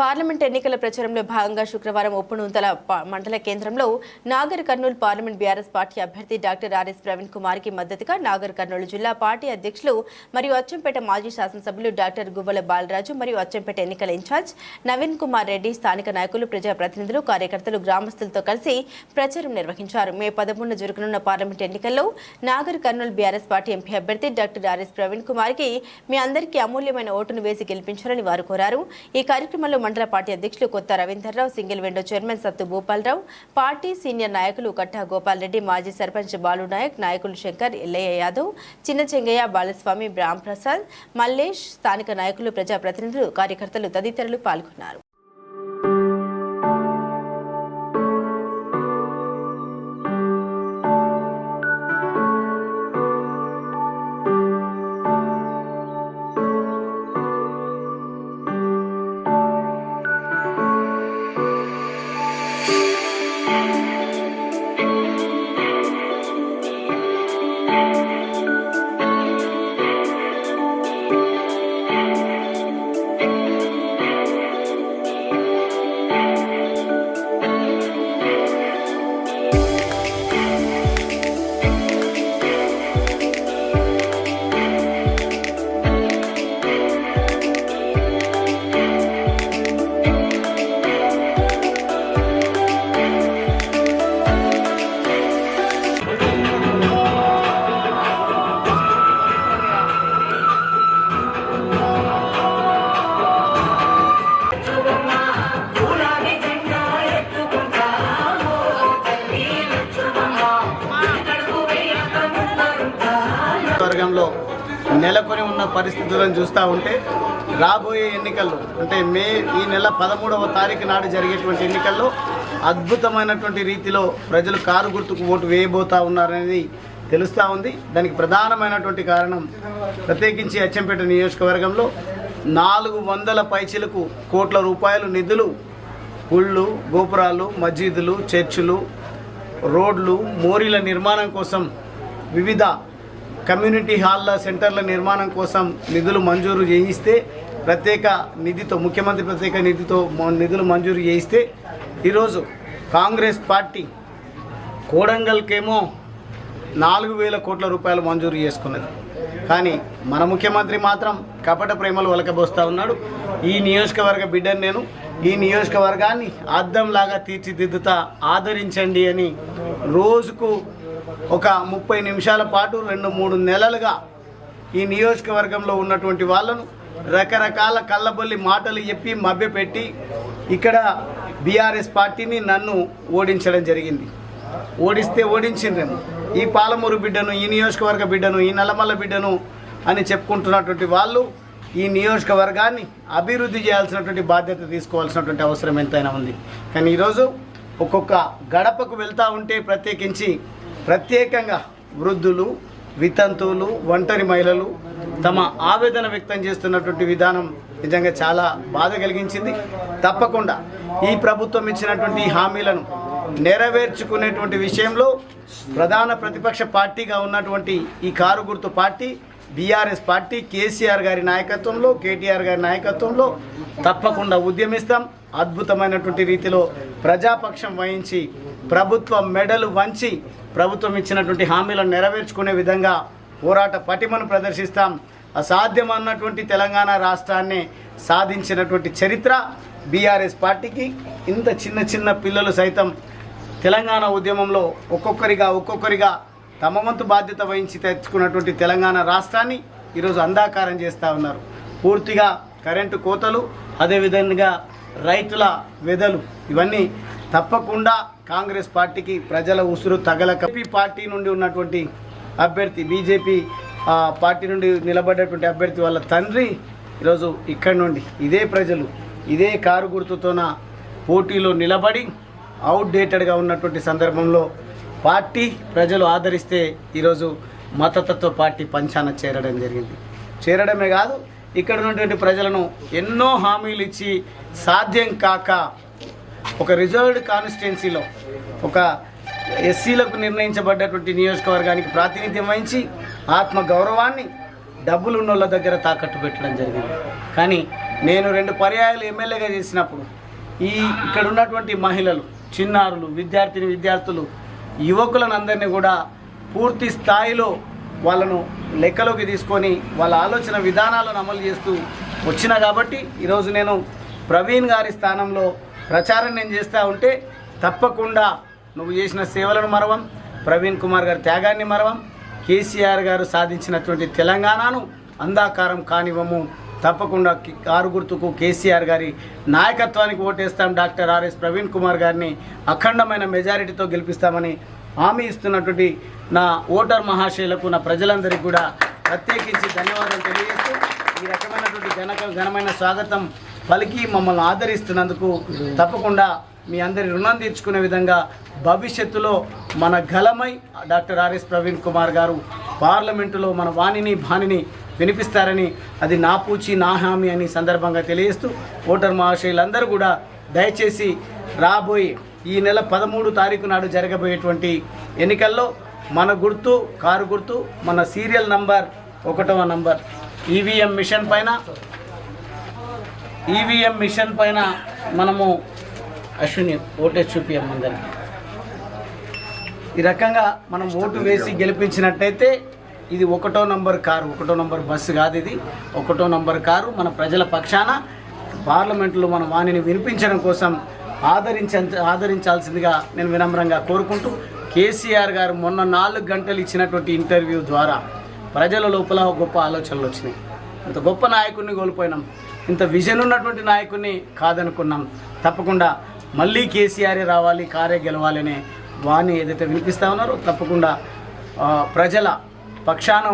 Parliament ఎన్నికల ప్రచారంలో భాగంగా శుక్రవారం ఉప్పునూతల మండల కేంద్రంలో Nagar Kurnool parliament BRS party అభ్యర్థి డాక్టర్ ఆర్ఎస్ ప్రవీణ్ కుమార్కి మద్దతుగా నాగర్ కర్నూలు జిల్లా పార్టీ అధ్యక్షులు మరియు అచ్చంపేట మాజీ శాసనసభ్యులు డాక్టర్ గువ్వల బాలరాజు మరియు అచ్చంపేట ఎన్నికల ఇన్ఛార్జ్ నవీన్ కుమార్ రెడ్డి స్థానిక నాయకులు ప్రజాప్రతినిధులు కార్యకర్తలు గ్రామస్తులతో కలిసి ప్రచారం నిర్వహించారు. మే పదమూడున జరగనున్న పార్లమెంట్ ఎన్నికల్లో Nagar Kurnool BRS party MP అభ్యర్థి డాక్టర్ ఆర్ఎస్ ప్రవీణ్ కుమార్కి మీ అందరికీ అమూల్యమైన ఓటును వేసి గెలిపించాలని వారు కోరారు. ఈ కార్యక్రమంలో మండల పార్టీ అధ్యక్షులు కొత్త రవీందర్రావు సింగిల్ విండో చైర్మన్ సత్తు భూపాలరావు పార్టీ సీనియర్ నాయకులు కట్టా గోపాల్ రెడ్డి మాజీ సర్పంచ్ బాలు నాయక్ నాయకులు శంకర్ ఎల్లయ్య యాదవ్ చిన్న చెంగయ్య బాలస్వామి రాంప్రసాద్ మల్లేష్ స్థానిక నాయకులు ప్రజాప్రతినిధులు కార్యకర్తలు తదితరులు పాల్గొన్నారు. నెలకొని ఉన్న పరిస్థితులను చూస్తూ ఉంటే రాబోయే ఎన్నికల్లో అంటే మే ఈ నెల పదమూడవ తారీఖు నాడు జరిగేటువంటి ఎన్నికల్లో అద్భుతమైనటువంటి రీతిలో ప్రజలు కారు గుర్తుకు ఓటు వేయబోతా ఉన్నారనేది తెలుస్తూ ఉంది. దానికి ప్రధానమైనటువంటి కారణం ప్రత్యేకించి అచ్చంపేట నియోజకవర్గంలో నాలుగు వందల పైచీలకు కోట్ల రూపాయలు నిధులు గుళ్ళు గోపురాలు మసీదులు చర్చిలు రోడ్లు మోరీల నిర్మాణం కోసం వివిధ కమ్యూనిటీ హాల్ల సెంటర్ల నిర్మాణం కోసం నిధులు మంజూరు చేయిస్తే ప్రత్యేక నిధితో ముఖ్యమంత్రి ప్రత్యేక నిధితో నిధులు మంజూరు చేయిస్తే ఈరోజు కాంగ్రెస్ పార్టీ కోడంగల్కేమో నాలుగు వేల కోట్ల రూపాయలు మంజూరు చేసుకున్నది. కానీ మన ముఖ్యమంత్రి మాత్రం కపట ప్రేమలు వలకబోస్తా ఉన్నాడు. ఈ నియోజకవర్గ బిడ్డను నేను ఈ నియోజకవర్గాన్ని అద్దంలాగా తీర్చిదిద్దుతా ఆదరించండి అని రోజుకు ఒక ముప్పై నిమిషాల పాటు రెండు మూడు నెలలుగా ఈ నియోజకవర్గంలో ఉన్నటువంటి వాళ్ళను రకరకాల కళ్ళబొల్లి మాటలు చెప్పి మభ్యపెట్టి ఇక్కడ బీఆర్ఎస్ పార్టీని నన్ను ఓడించడం జరిగింది. ఓడిస్తే ఓడించిండ్రేమో. ఈ పాలమూరు బిడ్డను ఈ నియోజకవర్గ బిడ్డను ఈ నల్లమల్ల బిడ్డను అని చెప్పుకుంటున్నటువంటి వాళ్ళు ఈ నియోజకవర్గాన్ని అభివృద్ధి చేయాల్సినటువంటి బాధ్యత తీసుకోవాల్సినటువంటి అవసరం ఎంతైనా ఉంది. కానీ ఈరోజు ఒక్కొక్క గడపకు వెళ్తూ ఉంటే ప్రత్యేకించి ప్రత్యేకంగా వృద్ధులు వితంతువులు ఒంటరి మహిళలు తమ ఆవేదన వ్యక్తం చేస్తున్నటువంటి విధానం నిజంగా చాలా బాధ కలిగించింది. తప్పకుండా ఈ ప్రభుత్వం ఇచ్చినటువంటి హామీలను నెరవేర్చుకునేటువంటి విషయంలో ప్రధాన ప్రతిపక్ష పార్టీగా ఉన్నటువంటి ఈ కారు గుర్తు పార్టీ బీఆర్ఎస్ పార్టీ కేసీఆర్ గారి నాయకత్వంలో కేటీఆర్ గారి నాయకత్వంలో తప్పకుండా ఉద్యమిస్తాం. అద్భుతమైనటువంటి రీతిలో ప్రజాపక్షం వహించి ప్రభుత్వ మెడలు వంచి ప్రభుత్వం ఇచ్చినటువంటి హామీలను నెరవేర్చుకునే విధంగా పోరాట పటిమను ప్రదర్శిస్తాం. అసాధ్యమన్నటువంటి తెలంగాణ రాష్ట్రాన్ని సాధించినటువంటి చరిత్ర బీఆర్ఎస్ పార్టీకి ఇంత చిన్న చిన్న పిల్లలు సైతం తెలంగాణ ఉద్యమంలో ఒక్కొక్కరిగా ఒక్కొక్కరిగా తమ వంతు బాధ్యత వహించి తెచ్చుకున్నటువంటి తెలంగాణ రాష్ట్రాన్ని ఈరోజు అంధాకారం చేస్తూ ఉన్నారు. పూర్తిగా కరెంటు కోతలు అదేవిధంగా రైతుల వెదలు ఇవన్నీ తప్పకుండా కాంగ్రెస్ పార్టీకి ప్రజల ఉసురు తగలక పార్టీ నుండి ఉన్నటువంటి అభ్యర్థి బీజేపీ పార్టీ నుండి నిలబడేటువంటి అభ్యర్థి వాళ్ళ తండ్రి ఈరోజు ఇక్కడి నుండి ఇదే ప్రజలు ఇదే కారు గుర్తుతోన పోటీలో నిలబడి అవుట్డేటెడ్గా ఉన్నటువంటి సందర్భంలో పార్టీ ప్రజలు ఆదరిస్తే ఈరోజు మతతత్వ పార్టీ పంచాన చేరడం జరిగింది. చేరడమే కాదు ఇక్కడ ఉన్నటువంటి ప్రజలను ఎన్నో హామీలు ఇచ్చి సాధ్యం కాక ఒక రిజర్వ్డ్ కాన్స్టిట్యున్సీలో ఒక ఎస్సీలకు నిర్ణయించబడ్డటువంటి నియోజకవర్గానికి ప్రాతినిధ్యం వహించి ఆత్మ గౌరవాన్ని డబ్బులు ఉన్నోళ్ళ దగ్గర తాకట్టు పెట్టడం జరిగింది. కానీ నేను రెండు పర్యాయాలు ఎమ్మెల్యేగా చేసినప్పుడు ఈ ఇక్కడ ఉన్నటువంటి మహిళలు చిన్నారులు విద్యార్థిని విద్యార్థులు యువకులను అందరినీ కూడా పూర్తి స్థాయిలో వాళ్ళను లెక్కలోకి తీసుకొని వాళ్ళ ఆలోచన విధానాలను అమలు చేస్తూ వచ్చిన కాబట్టి ఈరోజు నేను ప్రవీణ్ గారి స్థానంలో ప్రచారం నేను చేస్తూ ఉంటే తప్పకుండా నువ్వు చేసిన సేవలను మరవం ప్రవీణ్ కుమార్ గారి త్యాగాన్ని మరవం కేసీఆర్ గారు సాధించినటువంటి తెలంగాణను అందాకారం కానివ్వము. తప్పకుండా కి- కారు గుర్తుకు కేసీఆర్ గారి నాయకత్వానికి ఓటేస్తాం doctor R S Praveen Kumar గారిని. అఖండమైన మెజారిటీతో గెలిపిస్తామని హామీ ఇస్తున్నటువంటి నా ఓటర్ మహాశయులకు నా ప్రజలందరికీ కూడా ప్రత్యేకించి ధన్యవాదాలు తెలియజేస్తూ ఈ రకమైనటువంటి ఘన ఘనమైన స్వాగతం పలికి మమ్మల్ని ఆదరిస్తున్నందుకు తప్పకుండా మీ అందరి రుణం తీర్చుకునే విధంగా భవిష్యత్తులో మన గలమై doctor R S Praveen Kumar గారు పార్లమెంటులో మన వాణిని భానిని వినిపిస్తారని అది నా పూచి నా హామీ అని సందర్భంగా తెలియజేస్తూ ఓటర్ మహాశయులందరూ కూడా దయచేసి రాబోయే ఈ నెల పదమూడు తారీఖు నాడు జరగబోయేటువంటి ఎన్నికల్లో మన గుర్తు కారు గుర్తు మన సీరియల్ నంబర్ ఒకటవ నంబర్ ఈవీఎం మిషన్ పైన ఈవీఎం మిషన్ పైన మనము అశ్విని ఓటేసి చూపియం అందరికి. ఈ రకంగా మనం ఓటు వేసి గెలిపించినట్టయితే ఇది ఒకటో నంబర్ కారు ఒకటో నంబర్ బస్సు కాదు ఇది. ఒకటో నంబర్ కారు మన ప్రజల పక్షాన పార్లమెంట్లో మన వాణిని వినిపించడం కోసం ఆదరించ ఆదరించాల్సిందిగా నేను వినమ్రంగా కోరుకుంటూ కేసీఆర్ గారు మొన్న నాలుగు గంటలు ఇచ్చినటువంటి ఇంటర్వ్యూ ద్వారా ప్రజల లోపల గొప్ప ఆలోచనలు వచ్చినాయి. అంత గొప్ప నాయకుడిని కోల్పోయినాం. ఇంత విజన్ ఉన్నటువంటి నాయకుడిని కాదనుకున్నాం. తప్పకుండా మళ్ళీ కేసీఆర్ రావాలి కారే గెలవాలి అనే వాణి ఏదైతే వినిపిస్తా ఉన్నారో తప్పకుండా ప్రజల పక్షాన